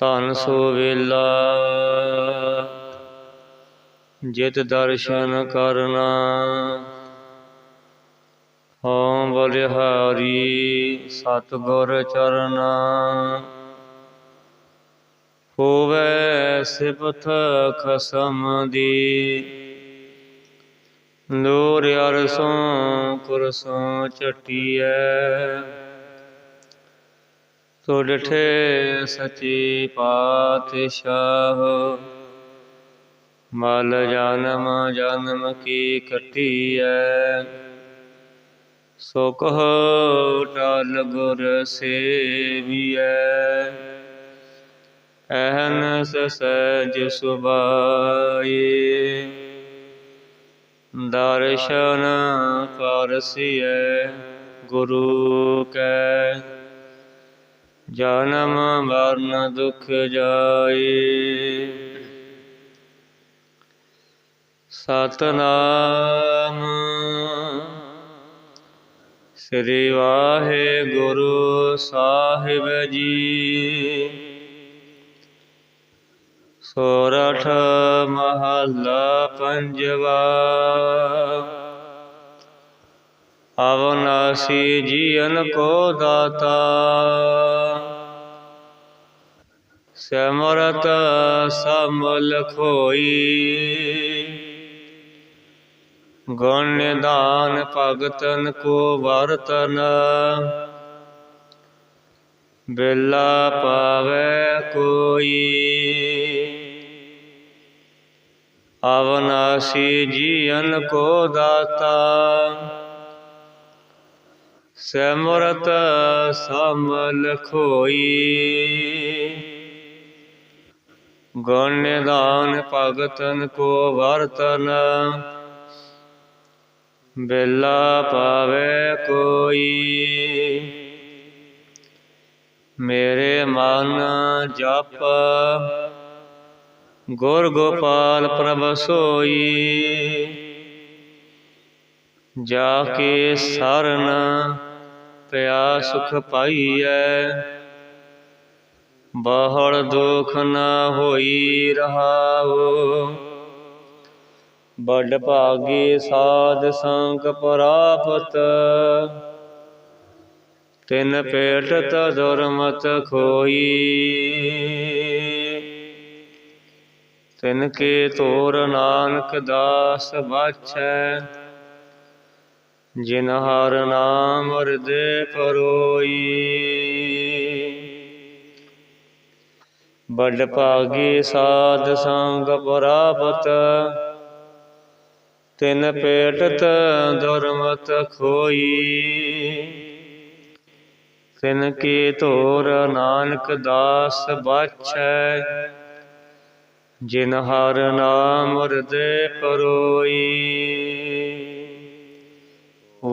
ਧਨ ਸੋ ਵੇਲਾ। ਜਿਤ ਦਰਸ਼ਨ ਕਰਨਾ। ਓਮ ਬਲਿਹਾਰੀ ਸਤਿਗੁਰ ਚਰਨਾ। ਹੋਵੇ ਸਿਫਤ ਖਸਮ ਦੀ। ਲੋਰ ਅਰਸੋਂ ਕੁਰਸੋਂ ਚਟੀਐ ਸੋ ਸਚੀ ਸਚੇ ਪਾਤਸ਼ਾਹ। ਮਲ ਜਨਮ ਜਨਮ ਕੀ ਕਟੀਐ ਸੋ ਕਹੋ ਟਲ ਗੁਰ ਸੇਵੀਐ। ਅਹਨਸ ਸਹਿਜ ਸੁਭਾਈ ਦਰਸ਼ਨ ਪਰਸਿਐ ਗੁਰੂ ਕੈ। ਜਨਮ ਮਰਨ ਦੁਖ ਜਾਏ। ਸਤਨਾਮ। ਸ੍ਰੀ ਵਾਹਿਗੁਰੂ ਸਾਹਿਬ ਜੀ। ਸੋਰਠ ਮਹੱਲਾ ਪੰਜਵਾ। ਅਵਨਾਸੀ ਜੀਵਨ ਕੋ ਦਾਤਾ। ਸਿਮਰਤ ਸਮਲ ਖੋਈ। ਗੁਣ ਨਿਦਾਨ ਭਗਤਨ ਕੋ ਵਰਤਨ। ਬਿਲਾ ਪਾਵੇ ਕੋਈ। ਅਵਨਾਸੀ ਜੀਵਨ ਕੋ ਦਾਤਾ। ਸਿਮਰਤ ਸਮਲ ਖੋਈ। ਗੁਣ ਨਿਦਾਨ ਭਗਤਨ ਕੋ ਵਰਤਨ, ਬਿਲਾ ਪਾਵੇ ਕੋਈ। ਮੇਰੇ ਮਨ ਜਪ, ਗੁਰ ਗੋਪਾਲ ਪ੍ਰਭ ਸੋਈ। ਜਾ ਕੇ ਸਰਨ ਪਿਆ ਸੁਖ ਪਾਈਐ। ਬਹੁੜ ਦੁਖ ਨਾ ਹੋਈ ਰਹਾਉ। ਬੜ ਭਾਗੀ ਸਾਧ ਸੰਗ ਪ੍ਰਾਪਤ। ਤਿਨ ਪੇਟਤ ਦੁਰਮਤ ਖੋਈ। ਤਿਨ ਕੇ ਤੋਰ ਨਾਨਕ ਦਾਸ ਬਾਛੈ। ਜਿਨ ਹਰ ਨਾਮ ਹਿਰਦੇ ਪਰੋਈ। ਬੜ ਭਾਗੀ ਸਾਧ ਸੰਗ ਪ੍ਰਾਪਤ, ਤਿਨ ਪੇਟਤ ਦੁਰਮਤ ਖੋਈ। ਤਿਨ ਕੀ ਧੋਰ ਨਾਨਕ ਦਾਸ ਬਾਛੈ ਜਿਨ ਹਰ ਨਾਮ ਹਿਰਦੇ ਪਰੋਈ।